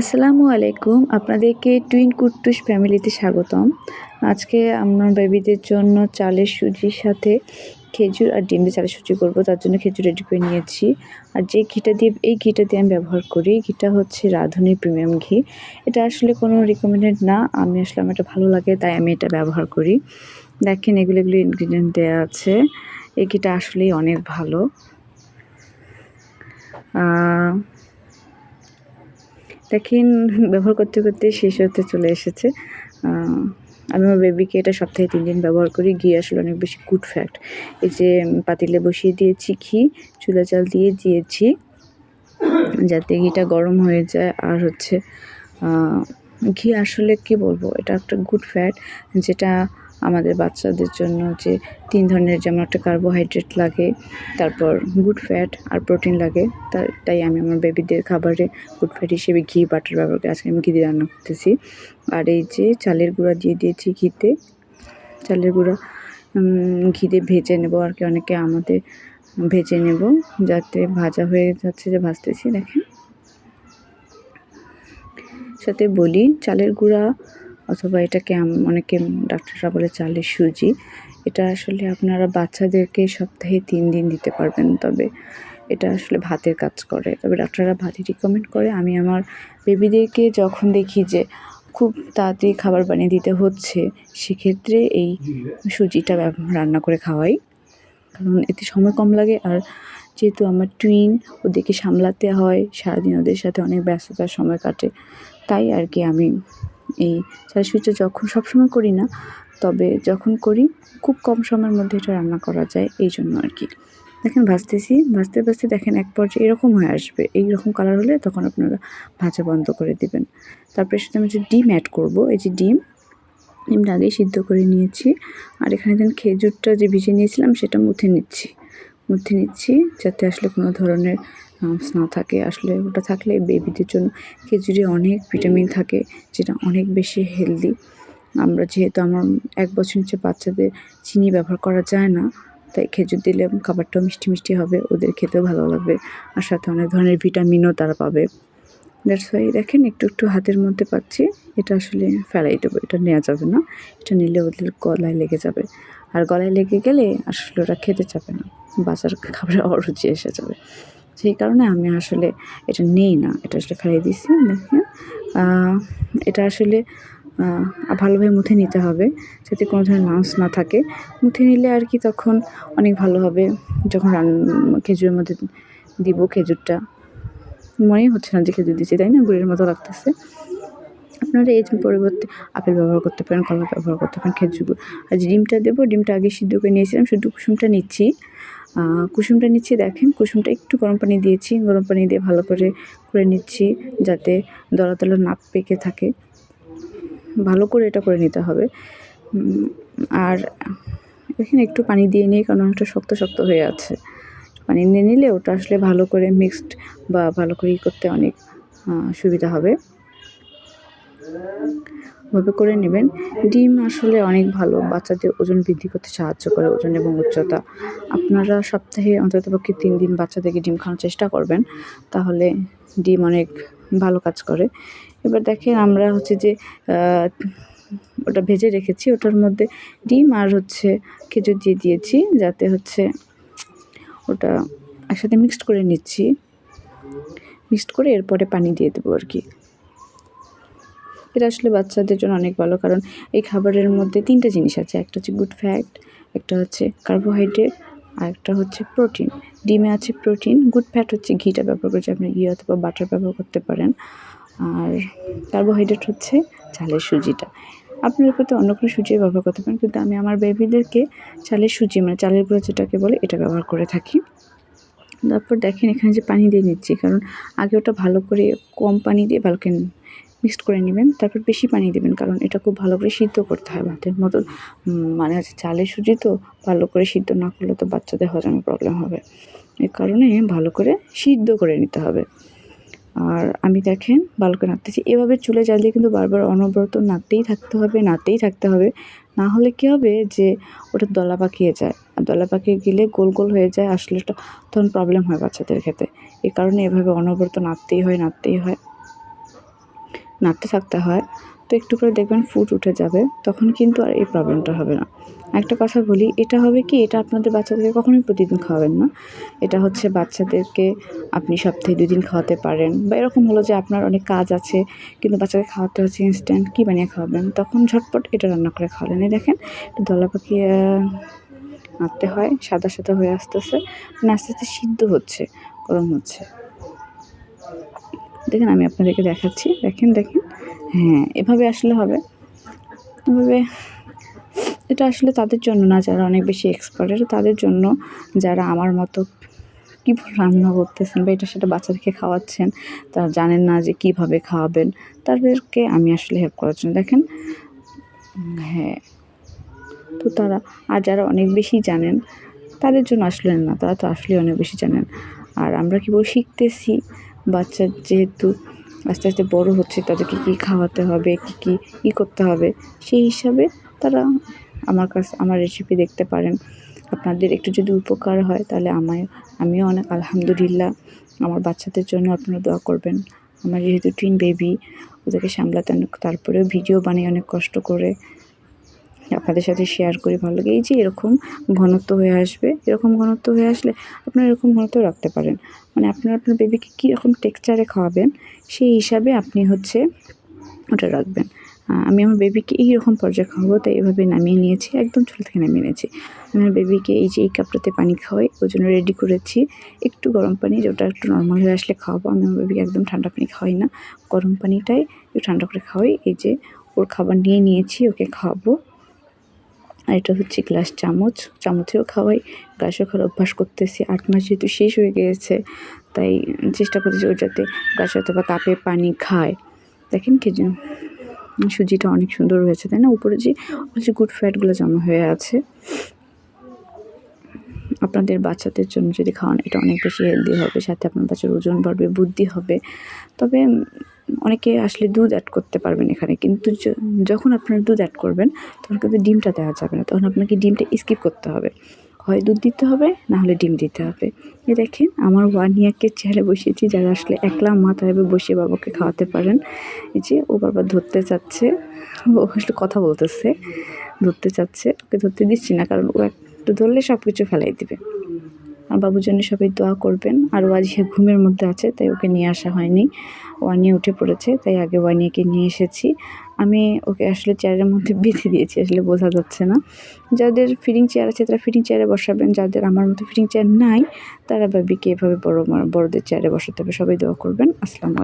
আসসালামু আলাইকুম। আপনাদেরকে টুইন কুট্টুস ফ্যামিলিতে স্বাগতম। আজকে আমার বেবিদের জন্য চালের সুজির সাথে খেজুর আর ডিম দিয়ে চালের সুজি করব। তার জন্য খেজুর রেডি করে নিয়েছি। আর যে ঘিটা দিয়ে, এই ঘিটা দিয়ে আমি ব্যবহার করি, ঘিটা হচ্ছে রাঁধুনির প্রিমিয়াম ঘি। এটা আসলে কোনো রিকমেন্ডেড না। আমি আসলে আমার এটা ভালো লাগে, তাই আমি এটা ব্যবহার করি। দেখেন এগুলো এগুলো ইনগ্রিডিয়েন্ট দেওয়া আছে। এই ঘিটা আসলেই অনেক ভালো। দেখেন, ব্যবহার করতে করতে শেষ হতে চলে এসেছে। আমি আমার বেবিকে এটা সপ্তাহে তিন দিন ব্যবহার করি, ঘি আসলে অনেক বেশি গুড ফ্যাক্ট এই যে পাতিলে বসিয়ে দিয়েছি ঘি, চুলা চাল দিয়ে দিয়েছি, যাতে ঘিটা গরম হয়ে যায়। আর হচ্ছে ঘি আসলে কি বলব, এটা একটা গুড ফ্যাট যেটা আমাদের বাচ্চাদের জন্য যে তিন ধরনের যেমন একটা কার্বোহাইড্রেট লাগে, তারপর গুড ফ্যাট আর প্রোটিন লাগে তাই আমি আমার বেবিদের খাবারে গুড ফ্যাট হিসেবে ঘি বাটার ব্যবহার করি। আজকে আমি ঘি দিয়ে রান্না করতেছি। আর এই যে চালের গুঁড়া দিয়ে দিয়েছি ঘিতে। চালের গুঁড়া ঘিতে ভেজে নেব আর কি, অনেকে আমাদের ভেজে নেব যাতে ভাজা হয়ে যাচ্ছে যে ভাজতেছি, দেখেন। সাথে বলি, চালের গুঁড়া অথবা এটাকে অনেকে ডাক্তাররা বলে চালের সুজি। এটা আসলে আপনারা বাচ্চাদেরকে সপ্তাহে তিন দিন দিতে পারবেন, তবে এটা আসলে ভাতের কাজ করে। তবে ডাক্তাররা ভাতই রিকমেন্ড করে। আমি আমার বেবিদেরকে যখন দেখি যে খুব তাড়াতাড়ি খাবার বানিয়ে দিতে হচ্ছে, সেক্ষেত্রে এই সুজিটা রান্না করে খাওয়াই। কারণ এতে সময় কম লাগে আর যেহেতু আমার টুইন ওদেরকে সামলাতে হয়, সারাদিন ওদের সাথে অনেক ব্যস্ততার সময় কাটে, তাই আর কি আমি এই চালের সুজিটা যখন সবসময় করি না, তবে যখন করি, খুব কম সময়ের মধ্যে এটা রান্না করা যায় এই জন্য আর কি। দেখেন ভাজতেছি, ভাজতে ভাজতে দেখেন এক পর্যায়ে এরকম হয়ে আসবে। এইরকম কালার হলে তখন আপনারা ভাজা বন্ধ করে দিবেন। তারপরে সাথে আমি যে ডিম অ্যাড করব, এই যে ডিম ডিমটা আগেই সিদ্ধ করে নিয়েছি। আর এখানে দেন খেজুরটা যে ভিজে নিয়েছিলাম, সেটা মুথে নিচ্ছি। মুথে নিচ্ছি যাতে আসলে কোনো ধরনের নার্ভস না থাকে। আসলে ওটা থাকলে বেবিদের জন্য খেজুরে অনেক ভিটামিন থাকে, যেটা অনেক বেশি হেলদি আমরা যেহেতু আমার এক বছর নিচে বাচ্চাদের চিনি ব্যবহার করা যায় না, তাই খেজুর দিলে খাবারটাও মিষ্টি মিষ্টি হবে, ওদের খেতেও ভালো লাগবে আর সাথে অনেক ধরনের ভিটামিনও তারা পাবে। দ্যাটস ওয়াই দেখেন একটু একটু হাতের মধ্যে পাচ্ছি, এটা আসলে ফেলাই দেবো, এটা নেওয়া যাবে না, এটা নিলে ওদের গলায় লেগে যাবে। আর গলায় লেগে গেলে আসলে ওরা খেতে চাবে না বাচ্চার খাবারে অরুচি এসে যাবে। সেই কারণে আমি আসলে এটা নেই না। এটা আসলে ফেলাই দিছি এটা আসলে ভালোভাবে মুথে নিতে হবে যাতে কোনো ধরনের লাঞ্চ না থাকে। মুথে নিলে আর কি তখন অনেক ভালো হবে। যখন রান, খেজুরের মধ্যে দিব খেজুরটা। মনেই হচ্ছে না যে খেজুর দিচ্ছি, তাই না? গুড়ের মতো লাগতেছে। আপনারা এই পরিবর্তে আপেল ব্যবহার করতে পারেন, কলা ব্যবহার করতে পারেন, খেজুর আর ডিমটা দেবো, ডিমটা আগে সিদ্ধ করে নিয়েছিলাম, শুধু কুসুমটা নিচ্ছি। কুসুমটা নিচ্ছি, দেখেন। কুসুমটা একটু গরম পানি দিয়েছি। গরম পানি দিয়ে ভালো করে করে নিচ্ছি যাতে দলা দলা না পেকে থাকে। ভালো করে এটা করে নিতে হবে। আর এখানে একটু পানি দিয়ে নিই কারণ অনেকটা শক্ত শক্ত হয়ে আছে। পানি নিয়ে নিলে ওটা আসলে ভালো করে মিক্সড বা ভালো করে করতে অনেক সুবিধা হবে। ভাবে করে নেবেন। ডিম আসলে অনেক ভালো। বাচ্চাদের ওজন বৃদ্ধি করতে সাহায্য করে ওজন এবং উচ্চতা। আপনারা সপ্তাহে অন্ততপক্ষে তিন দিন বাচ্চাদেরকে ডিম খাওয়ানোর চেষ্টা করবেন। তাহলে ডিম অনেক ভালো কাজ করে। এবার দেখেন আমরা হচ্ছে যে ওটা ভেজে রেখেছি। ওটার মধ্যে ডিম আর হচ্ছে খেজুর দিয়ে দিয়েছি যাতে হচ্ছে ওটা একসাথে মিক্সড করে নিচ্ছি। মিক্সড করে এরপরে পানি দিয়ে দেবো আর কি। এটা আসলে বাচ্চাদের জন্য অনেক ভালো। কারণ এই খাবারের মধ্যে তিনটা জিনিস আছে। একটা হচ্ছে গুড ফ্যাট একটা হচ্ছে কার্বোহাইড্রেট, আর একটা হচ্ছে প্রোটিন। ডিমে আছে প্রোটিন, গুড ফ্যাট হচ্ছে ঘিটা ব্যবহার করছে আপনি ঘি অথবা বাটার ব্যবহার করতে পারেন। আর কার্বোহাইড্রেট হচ্ছে চালের সুজিটা। আপনার করতে অন্য কোনো সুজি ব্যবহার করতে পারেন, কিন্তু আমি আমার বেবিদেরকে চালের সুজি মানে চালের গুঁড়ো যেটাকে বলে, এটা ব্যবহার করে থাকি। তারপর দেখেন এখানে যে পানি দিয়ে নিচ্ছি, কারণ আগে ওটা ভালো করে কম পানি দিয়ে ভালো মিক্সড করে নেবেন, তারপর বেশি পানি দেবেন, কারণ এটা খুব ভালো করে সিদ্ধ করতে হয় ভাতের মতো মানে হচ্ছে চালের সুজি তো, ভালো করে সিদ্ধ না করলে তো বাচ্চাদের হজমে প্রবলেম হবে। এ কারণে ভালো করে সিদ্ধ করে নিতে হবে। আর আমি দেখেন, ভালো করে নাড়তেছি। এভাবে চুলে জ্বালিয়ে কিন্তু বারবার অনবরত নাড়তেই থাকতে হবে, নাড়তেই থাকতে হবে। না হলে কী হবে যে, ওটা দলা পাকিয়ে যায়। আর দলা পাকিয়ে গেলে গোল গোল হয়ে যায়, আসলে তখন প্রবলেম হয় বাচ্চাদের ক্ষেত্রে এ কারণে এভাবে অনবরত নাড়তেই হয় নাড়তেই হয়। নাড়তে থাকতে হয়, তো একটু করে দেখবেন ফুট উঠে যাবে, তখন কিন্তু আর এই প্রবলেমটা হবে না। একটা কথা বলি, এটা হবে কি, এটা আপনাদের বাচ্চাদেরকে কখনোই প্রতিদিন খাওয়াবেন না। এটা হচ্ছে বাচ্চাদেরকে আপনি সপ্তাহে দুদিন খাওয়াতে পারেন, বা এরকম হলো যে আপনার অনেক কাজ আছে, কিন্তু বাচ্চাকে খাওয়াতে হচ্ছে ইনস্ট্যান্ট কী বানিয়ে খাওয়াবেন? তখন ঝটপট এটা রান্না করে খাওয়ালেন। এই দেখেন দলা পাখি নাড়তে হয়, সাদা সাদা হয়ে আসতেছে মানে আস্তে আস্তে সিদ্ধ হচ্ছে, গরম হচ্ছে। দেখেন, আমি আপনাদেরকে দেখাচ্ছি। দেখেন দেখেন। হ্যাঁ এভাবে আসলে হবে। এভাবে, এটা আসলে তাদের জন্য না, যারা অনেক বেশি এক্সপার্ট এটা তাদের জন্য যারা আমার মতো কীভাবে রান্না করতেছেন বা এটা সেটা বাচ্চাদেরকে খাওয়াচ্ছেন, তারা জানেন না যে কীভাবে খাওয়াবেন, তাদেরকে আমি আসলে হেল্প করার জন্য। দেখেন হ্যাঁ তো তারা, আর যারা অনেক বেশি জানেন, তাদের জন্য আসলে না, তারা তো আসলে অনেক বেশি জানেন। আর আমরা কীভাবে শিখতেছি বাচ্চা যেহেতু আস্তে আস্তে বড় হচ্ছে, তাদেরকে কী খাওয়াতে হবে, কী কী ই করতে হবে, সেই হিসাবে তারা আমার কাছ, আমার রেসিপি দেখতে পারেন। আপনাদের একটু যদি উপকার হয় তাহলে আমায়, আমিও অনেক, আলহামদুলিল্লাহ, আমার বাচ্চাদের জন্য আপনারা দোয়া করবেন। আমার যেহেতু টুইন বেবি ওদেরকে সামলাতে অনেক, তারপরেও ভিডিও বানিয়ে অনেক কষ্ট করে আপনাদের সাথে শেয়ার করি, ভালো লাগে। এই যে এরকম ঘনত্ব হয়ে আসবে, এরকম ঘনত্ব হয়ে আসলে আপনারা এরকম ঘনত্ব রাখতে পারেন। মানে আপনারা আপনার বেবিকে কীরকম টেক্সচারে খাওয়াবেন, সেই হিসাবে আপনি হচ্ছে ওটা রাখবেন। আমি আমার বেবিকে এইরকম পর্যায়ে খাওয়াবো, তাই এভাবে নামিয়ে নিয়েছি, একদম চুল থেকে নামিয়ে নিয়েছি। আমি আমার বেবিকে এই যে এই কাপটাতে পানি খাওয়াই ওই জন্য রেডি করেছি। একটু গরম পানি, যেটা একটু নর্মাল হয়ে আসলে খাওয়াবো। আমি আমার বেবিকে একদম ঠান্ডা পানি খাওয়াই না। গরম পানিটাই একটু ঠান্ডা করে খাওয়াই। এই যে ওর খাবার নিয়ে নিয়েছি, ওকে খাওয়াবো। আর এটা হচ্ছে গ্লাস চামচ। চামচেও খাওয়াই, গ্লাসেও খাওয়ার অভ্যাস করতেছি। আট মাস যেহেতু শেষ হয়ে গিয়েছে, তাই চেষ্টা করতেছি ও যাতে গ্লাসে অথবা কাপে পানি খায়। দেখেন কি সুজিটা অনেক সুন্দর হয়েছে, তাই না? উপরে যে যে গুড ফ্যাটগুলো জমা হয়ে আছে। আপনাদের বাচ্চাদের জন্য যদি খাওয়ান, এটা অনেক বেশি হেলদি হবে, সাথে আপনার বাচ্চার ওজন বাড়বে, বুদ্ধি হবে। তবে অনেকে আসলে দুধ অ্যাড করতে পারবেন এখানে, কিন্তু যখন আপনারা দুধ অ্যাড করবেন, তখন কিন্তু ডিমটা দেওয়া যাবে না, তখন আপনাকে ডিমটা স্কিপ করতে হবে। হয় দুধ দিতে হবে, না হলে ডিম দিতে হবে। এ দেখেন, আমার ওয়ান ইয়ারকে চেয়ারে বসিয়েছি, যারা আসলে একলা মাথায় বসিয়ে বাবাকে খাওয়াতে পারেন। এই যে, ও বারবার ধরতে চাচ্ছে, ও আসলে কথা বলতেছে, ধরতে চাচ্ছে, ওকে ধরতে দিচ্ছি না, কারণ ও একটু ধরলে সব কিছু ফেলাই দিবে। আর বাবুর জন্য সবাই দোয়া করবেন, আর ও আজকে ঘুমের মধ্যে আছে, তাই ওকে নিয়ে আসা হয়নি। ওয়ানিয়ে উঠে পড়েছে, তাই আগে ওয়ানিয়াকে নিয়ে এসেছি। আমি ওকে আসলে চেয়ারের মধ্যে বেঁধে দিয়েছি, আসলে বোঝা যাচ্ছে না। যাদের ফিটিং চেয়ার আছে তারা ফিডিং চেয়ারে বসাবেন, যাদের আমার মতো ফিডিং চেয়ার নাই, তারা ভাবিকে এভাবে বড় বড়দের চেয়ারে বসাতে হবে, সবাই দোয়া করবেন। আসসালামু